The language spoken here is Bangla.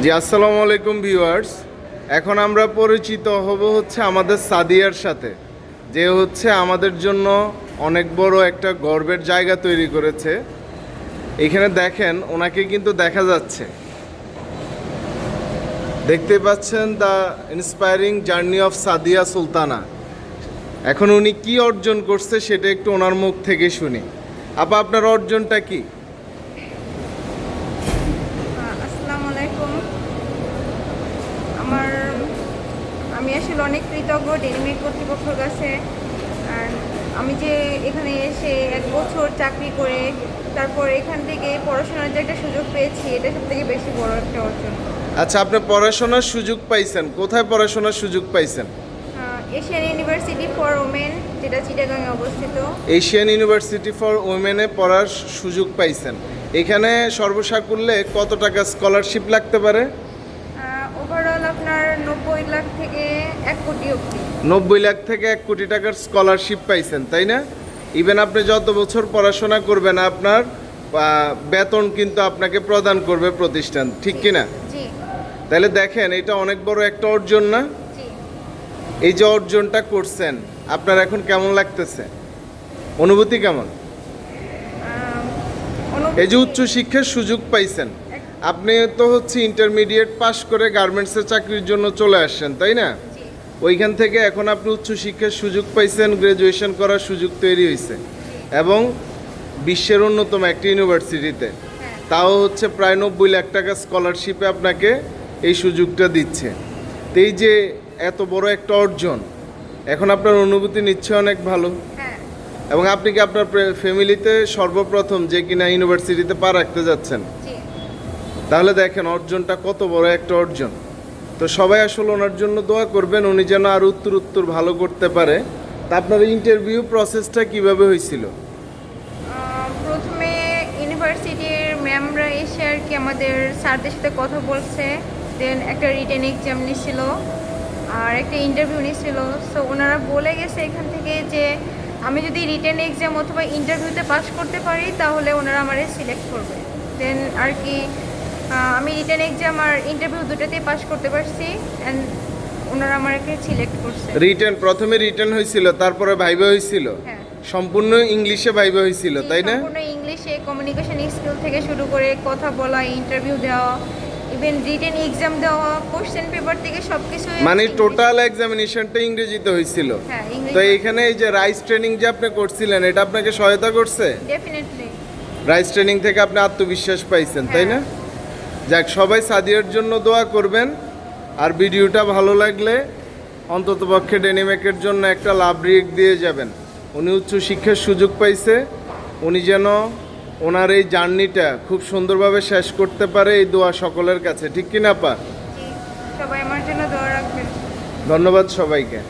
জি, আসসালামু আলাইকুম ভিউয়ার্স। এখন আমরা পরিচিত হব হচ্ছে আমাদের সাদিয়ার সাথে। যে হচ্ছে আমাদের জন্য অনেক বড় একটা গর্বের জায়গা তৈরি করেছে। এখানে দেখেন, ওনাকে কিন্তু দেখা যাচ্ছে। দেখতে পাচ্ছেন the inspiring journey of Sadia Sultana. এখন উনি কি অর্জন করছে সেটা একটু ওনার মুখ থেকে শুনি। আপা, আপনার অর্জনটা কি আহ, আসসালামু আলাইকুম আমার আমি আসলে অনেক কৃতজ্ঞ ডেনিমেট কর্তৃপক্ষের কাছে। আমি যে এখানে এসে এক বছর চাকরি করে তারপর এখান থেকে পড়াশোনার যে একটা সুযোগ পেয়েছি এটা সব থেকে বেশি বড় একটা অর্জন। আচ্ছা আপনি পড়াশোনার সুযোগ পাইছেন। কোথায় পড়াশোনার সুযোগ পাইছেন? এশিয়ান ইউনিভার্সিটি ফর ওমেন যেটা চিটাগাংয়ে অবস্থিত। এশিয়ান ইউনিভার্সিটি ফর উইমেনে পড়ার সুযোগ পাইছেন। এখানে সর্বসাকুল্যে কত টাকা স্কলারশিপ লাগতে পারে? নব্বই লাখ থেকে এক কোটি অবধি। নব্বই লাখ থেকে এক কোটি টাকার স্কলারশিপ পাইছেন তাই না? ইভেন আপনি যত বছর পড়াশোনা করবেন আপনার বেতন কিন্তু আপনাকে প্রদান করবে প্রতিষ্ঠান ঠিক কি না জি। তাহলে দেখেন এটা অনেক বড় একটা অর্জন না? এই যে অর্জনটা করছেন আপনার এখন কেমন লাগতেছে? অনুভূতি কেমন? এই যে উচ্চ শিক্ষার সুযোগ পাইছেন। আপনি তো হচ্ছে ইন্টারমিডিয়েট পাশ করে গার্মেন্টসের চাকরির জন্য চলে আসছেন তাই না? ওইখান থেকে এখন আপনি উচ্চ শিক্ষার সুযোগ পাইছেন গ্রাজুয়েশন করার সুযোগ তৈরি হয়েছে এবং বিশ্বের অন্যতম একটি ইউনিভার্সিটিতে হ্যাঁ। তাও হচ্ছে প্রায় নব্বই লাখ টাকা স্কলারশিপে আপনাকে এই সুযোগটা দিচ্ছে। তো এই যে এত বড় একটা অর্জন এখন আপনার অনুভূতি নিচ্ছে অনেক ভালো। হ্যাঁ। এবং আপনি কি আপনার ফ্যামিলিতে সর্বপ্রথম যে কিনা ইউনিভার্সিটিতে পা রাখতে যাচ্ছেন? তাহলে দেখেন অর্জনটা কত বড় একটা অর্জন। তো সবাই আসলে ওনার জন্য দোয়া করবেন, উনি যেন আর উত্তর উত্তর ভালো করতে পারে। তা আপনার ইন্টারভিউ প্রসেসটা কীভাবে হয়েছিল? প্রথমে ইউনিভার্সিটির ম্যামরা এসে আর কি আমাদের স্যারদের সাথে কথা বলছে, দেন একটা রিটেন এক্সাম নিছিল, আর একটা ইন্টারভিউ নিছিল। সো ওনারা বলে গেছে এখান থেকে যে, আমি যদি রিটেন এক্সাম অথবা ইন্টারভিউতে পাস করতে পারি, তাহলে ওনারা আমারে সিলেক্ট করবে। দেন আর কি আমি রিটেন এক্সাম আর ইন্টারভিউ দুটোতেই পাস করতে পারছি অ্যান্ড ওনারা আমাকে সিলেক্ট করছে। রিটার্ন প্রথমে রিটার্ন হয়েছিল তারপরে ভাইবা হয়েছিল? হ্যাঁ। সম্পূর্ণ ইংলিশে ভাইবা হয়েছিল তাই না? সম্পূর্ণ ইংলিশে কমিউনিকেশন স্কিল থেকে শুরু করে কথা বলা ইন্টারভিউ দেওয়া ইভেন রিটেন এক্সাম দেওয়া কোশ্চেন পেপার থেকে সবকিছু মানে টোটাল এক্সামিনেশনটা ইংরেজিতে হয়েছিল? হ্যাঁ তো এখানে এই যে রাইস ট্রেনিং যে আপনি করছিলেন এটা আপনাকে সহায়তা করছে? ডেফিনেটলি রাইস ট্রেনিং থেকে আপনি আত্মবিশ্বাস পাইছেন তাই না? যাক সবাই সাদিয়ার জন্য দোয়া করবেন। আর ভিডিওটা ভালো লাগলে অন্ততপক্ষে ডেনিমেকের জন্য একটা লাভ রিয়েক্ট দিয়ে যাবেন। উনি উচ্চ শিক্ষার সুযোগ পাইছে। উনি যেন ওনার এই জার্নিটা খুব সুন্দরভাবে শেষ করতে পারে এই দোয়া সকলের কাছে। ঠিক কিনা পা সবাই আমার জন্য দোয়া রাখবেন। ধন্যবাদ সবাইকে।